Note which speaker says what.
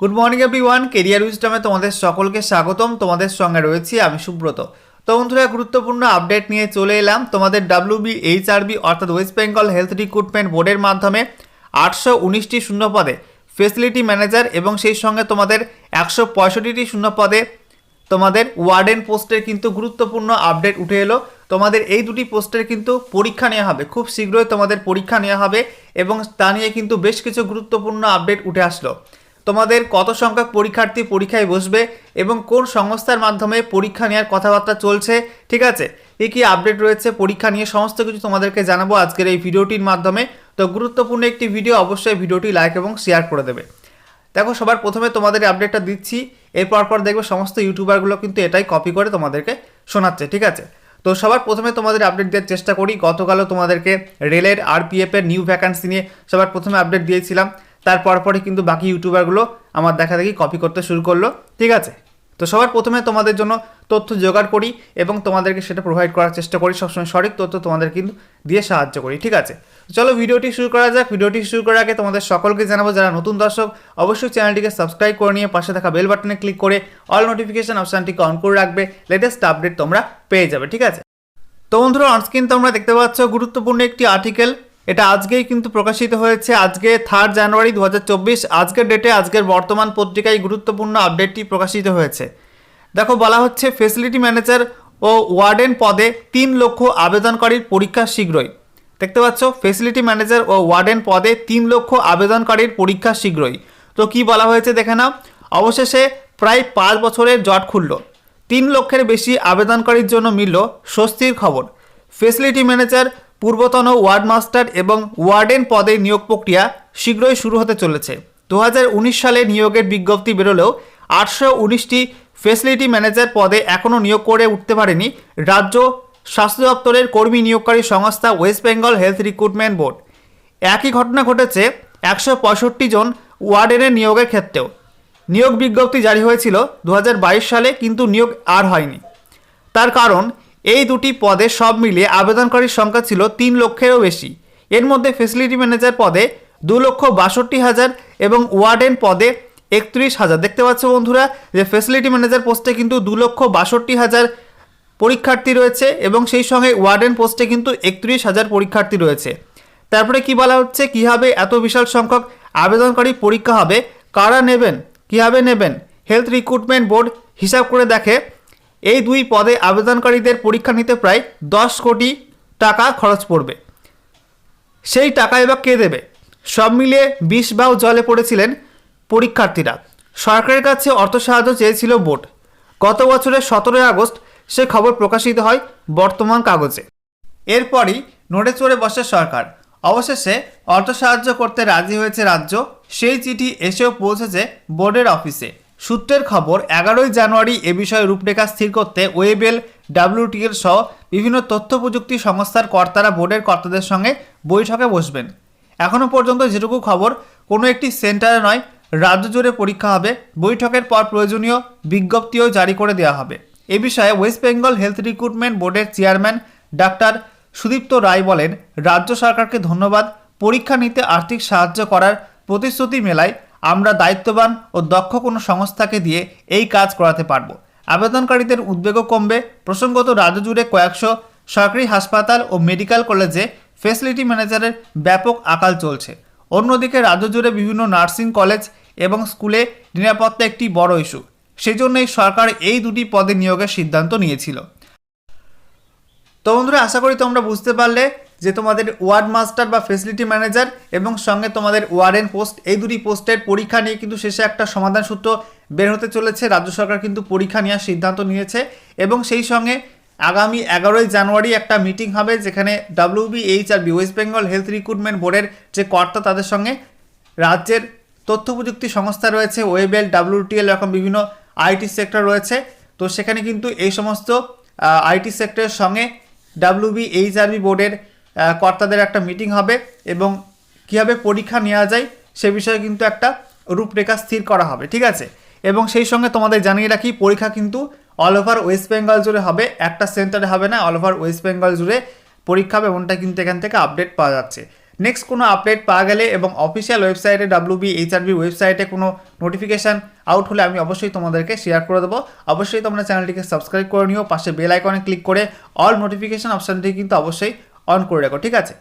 Speaker 1: Good morning everyone career উইজডমে তোমাদের সকলকে স্বাগতম। তোমাদের সঙ্গে রয়েছি আমি সুব্রত। তো বন্ধুরা, গুরুত্বপূর্ণ আপডেট নিয়ে চলে এলাম। তোমাদের ডাব্লিউবি এইচআরবি অর্থাৎ ওয়েস্ট বেঙ্গল হেলথ রিক্রুটমেন্ট বোর্ডের মাধ্যমে আটশো উনিশটি শূন্য পদে ফেসিলিটি ম্যানেজার এবং সেই সঙ্গে তোমাদের একশো পঁয়ষট্টিটি শূন্য পদে তোমাদের ওয়ার্ডেন পোস্টের কিন্তু গুরুত্বপূর্ণ আপডেট উঠে এলো। তোমাদের এই দুটি পোস্টের কিন্তু পরীক্ষা নেওয়া হবে। খুব শীঘ্রই তোমাদের পরীক্ষা নেওয়া হবে এবং তা নিয়ে কিন্তু বেশ কিছু গুরুত্বপূর্ণ আপডেট উঠে আসলো। তোমাদের কত সংখ্যক পরীক্ষার্থী পরীক্ষায় বসবে এবং কোন সংস্থার মাধ্যমে পরীক্ষা নেওয়ার কথাবার্তা চলছে, ঠিক আছে? কী কী আপডেট রয়েছে, পরীক্ষা নিয়ে সমস্ত কিছু তোমাদেরকে জানাব আজকের এই ভিডিওটির মাধ্যমে। তো গুরুত্বপূর্ণ একটি ভিডিও অবশ্যই ভিডিওটি লাইক এবং শেয়ার করে দেবে। দেখো, সবার প্রথমে তোমাদের আপডেটটা দিচ্ছি। এরপর পর দেখবে সমস্ত ইউটিউবারগুলো কিন্তু এটাই কপি করে তোমাদেরকে শোনাচ্ছে, ঠিক আছে? তো সবার প্রথমে তোমাদের আপডেট দেওয়ার চেষ্টা করি। গতকালও তোমাদেরকে রেলের আরপিএফ এর নিউ ভ্যাকান্সি নিয়ে সবার প্রথমে আপডেট দিয়েছিলাম। তারপর পরে কিন্তু বাকি ইউটিউবারগুলো আমার দেখা দেখি কপি করতে শুরু করল। ঠিক আছে? তো সবার প্রথমে তোমাদের জন্য তথ্য জোগাড় করি এবং তোমাদেরকে সেটা প্রোভাইড করার চেষ্টা করি। সবসময় সঠিক তথ্য তোমাদের কিন্তু দিয়ে সাহায্য করি। ঠিক আছে? চলো ভিডিওটি শুরু করা যাক। ভিডিওটি শুরু করার আগে তোমাদের সকলকে জানাব, যারা নতুন দর্শক, অবশ্যই চ্যানেলটিকে সাবস্ক্রাইব করে নিয়ে পাশে থাকা বেল বাটনে ক্লিক করে অল নোটিফিকেশান অপশানটিকে অন করে রাখবে। লেটেস্ট আপডেট তোমরা পেয়ে যাবে। ঠিক আছে? তো বন্ধুরা অনস্ক্রিন তোমরা দেখতে পাচ্ছ গুরুত্বপূর্ণ একটি আর্টিকেল এটা আজকেই কিন্তু প্রকাশিত হয়েছে। আজকে থার্ড জানুয়ারি দু হাজার চব্বিশ, আজকের ডেটে আজকের বর্তমান পত্রিকায় গুরুত্বপূর্ণ আপডেটটি প্রকাশিত হয়েছে। দেখো, বলা হচ্ছে ফেসিলিটি ম্যানেজার ও ওয়ার্ডেন পদে তিন লক্ষ আবেদনকারীর পরীক্ষা শীঘ্রই। দেখতে পাচ্ছ ফেসিলিটি ম্যানেজার ও ওয়ার্ডেন পদে তিন লক্ষ আবেদনকারীর পরীক্ষা শীঘ্রই। তো কি বলা হয়েছে দেখে নাও। অবশেষে প্রায় পাঁচ বছরের জট খুলল। তিন লক্ষের বেশি আবেদনকারীর জন্য মিলল স্বস্তির খবর। ফেসিলিটি ম্যানেজার পূর্বতন ওয়ার্ড মাস্টার এবং ওয়ার্ডেন পদে নিয়োগ প্রক্রিয়া শীঘ্রই শুরু হতে চলেছে। দু হাজার উনিশ সালে নিয়োগের বিজ্ঞপ্তি বেরোলেও আটশো উনিশটি ফেসিলিটি ম্যানেজার পদে এখনও নিয়োগ করে উঠতে পারেনি রাজ্য স্বাস্থ্য দপ্তরের কর্মী নিয়োগকারী সংস্থা West Bengal Health Recruitment Board. একই ঘটনা ঘটেছে একশো পঁয়ষট্টি জন ওয়ার্ডেনের নিয়োগের ক্ষেত্রেও। নিয়োগ বিজ্ঞপ্তি জারি হয়েছিল দু হাজার বাইশ সালে কিন্তু নিয়োগ আর হয়নি। তার কারণ এই দুটি পদে সব মিলিয়ে আবেদনকারীর সংখ্যা ছিল তিন লক্ষেরও বেশি। এর মধ্যে ফেসিলিটি ম্যানেজার পদে দু লক্ষ বাষট্টি হাজার এবং ওয়ার্ডেন পদে একত্রিশ হাজার। দেখতে পাচ্ছ বন্ধুরা যে ফেসিলিটি ম্যানেজার পোস্টে কিন্তু দু লক্ষ বাষট্টি হাজার পরীক্ষার্থী রয়েছে এবং সেই সঙ্গে ওয়ার্ডেন পোস্টে কিন্তু একত্রিশ হাজার পরীক্ষার্থী রয়েছে। তারপরে কি বলা হচ্ছে? কীভাবে এত বিশাল সংখ্যক আবেদনকারী পরীক্ষা হবে? কারা নেবেন? কীভাবে নেবেন? হেলথ রিক্রুটমেন্ট বোর্ড হিসাব করে দেখে এই দুই পদে আবেদনকারীদের পরীক্ষা নিতে প্রায় দশ কোটি টাকা খরচ পড়বে। সেই টাকা এবার কে দেবে? সব মিলিয়ে বিষ বাউ জলে পড়েছিলেন পরীক্ষার্থীরা। সরকারের কাছে অর্থ সাহায্য চেয়েছিল বোর্ড। গত বছরের সতেরোই আগস্ট সে খবর প্রকাশিত হয় বর্তমান কাগজে। এরপরই নড়ে চড়ে বসে সরকার। অবশেষে অর্থ সাহায্য করতে রাজি হয়েছে রাজ্য। সেই চিঠি এসেও পৌঁছেছে বোর্ডের অফিসে। সূত্রের খবর, এগারোই জানুয়ারি এ বিষয়ে রূপরেখা স্থির করতে ওয়েবেল, ডাব্লিউটিএল সহ বিভিন্ন তথ্য প্রযুক্তি সংস্থার কর্তারা বোর্ডের কর্তাদের সঙ্গে বৈঠকে বসবেন। এখনও পর্যন্ত যেটুকু খবর, কোনো একটি সেন্টারে নয়, রাজ্য জুড়ে পরীক্ষা হবে। বৈঠকের পর প্রয়োজনীয় বিজ্ঞপ্তিও জারি করে দেওয়া হবে। এ বিষয়ে ওয়েস্ট বেঙ্গল হেলথ রিক্রুটমেন্ট বোর্ডের চেয়ারম্যান ডাক্তার সুদীপ্ত রায় বলেন, রাজ্য সরকারকে ধন্যবাদ। পরীক্ষা নিতে আর্থিক সাহায্য করার প্রতিশ্রুতি মেলায় আমরা দায়িত্ববান ও দক্ষ কোনো সংস্থাকে দিয়ে এই কাজ করাতে পারব। আবেদনকারীদের উদ্বেগও কমবে। প্রসঙ্গত রাজ্য জুড়ে কয়েকশো সরকারি হাসপাতাল ও মেডিকেল কলেজে ফেসিলিটি ম্যানেজারের ব্যাপক আকাল চলছে। অন্যদিকে রাজ্য জুড়ে বিভিন্ন নার্সিং কলেজ এবং স্কুলে নিরাপত্তা একটি বড় ইস্যু। সেজন্যই সরকার এই দুটি পদে নিয়োগের সিদ্ধান্ত নিয়েছিল। তো বন্ধুরা, আশা করি তোমরা বুঝতে পারলে যে তোমাদের ওয়ার্ড মাস্টার বা ফেসিলিটি ম্যানেজার এবং সঙ্গে তোমাদের ওয়ার্ডেন পোস্ট, এই দুটি পোস্টের পরীক্ষা নিয়ে কিন্তু শেষে একটা সমাধান সূত্র বের হতে চলেছে। রাজ্য সরকার কিন্তু পরীক্ষা নেওয়ার সিদ্ধান্ত নিয়েছে এবং সেই সঙ্গে আগামী এগারোই জানুয়ারি একটা মিটিং হবে যেখানে WBH R B West Bengal Health Recruitment বোর্ডের যে কর্তা, তাদের সঙ্গে রাজ্যের তথ্য প্রযুক্তি সংস্থা রয়েছে ওয়েবেল ডাব্লিউটিএল এরকম বিভিন্ন আইটি সেক্টর রয়েছে। তো সেখানে কিন্তু এই সমস্ত আইটি সেক্টরের সঙ্গে ডাব্লিউবি এইচআরবি বোর্ডের কর্তাদের একটা মিটিং হবে এবং কীভাবে পরীক্ষা নেওয়া যায় সে বিষয়ে কিন্তু একটা রূপরেখা স্থির করা হবে, ঠিক আছে? এবং সেই সঙ্গে তোমাদের জানিয়ে রাখি, পরীক্ষা কিন্তু অল ওভার ওয়েস্ট বেঙ্গল জুড়ে হবে। একটা সেন্টারে হবে না অল ওভার ওয়েস্ট বেঙ্গল জুড়ে পরীক্ষা হবে, এমনটা কিন্তু এখান থেকে আপডেট পাওয়া যাচ্ছে। নেক্সট কোনো আপডেট পাওয়া গেলে এবং অফিসিয়াল ওয়েবসাইটে ডাব্লিউ বি এইচআরবি ওয়েবসাইটে কোনো নোটিফিকেশান আউট হলে আমি অবশ্যই তোমাদেরকে শেয়ার করে দেবো। অবশ্যই তোমরা চ্যানেলটিকে সাবস্ক্রাইব করে নিও, পাশে বেল আইকনে ক্লিক করে অল নোটিফিকেশান অপশানটি কিন্তু অবশ্যই অন করে রাখো ঠিক আছে?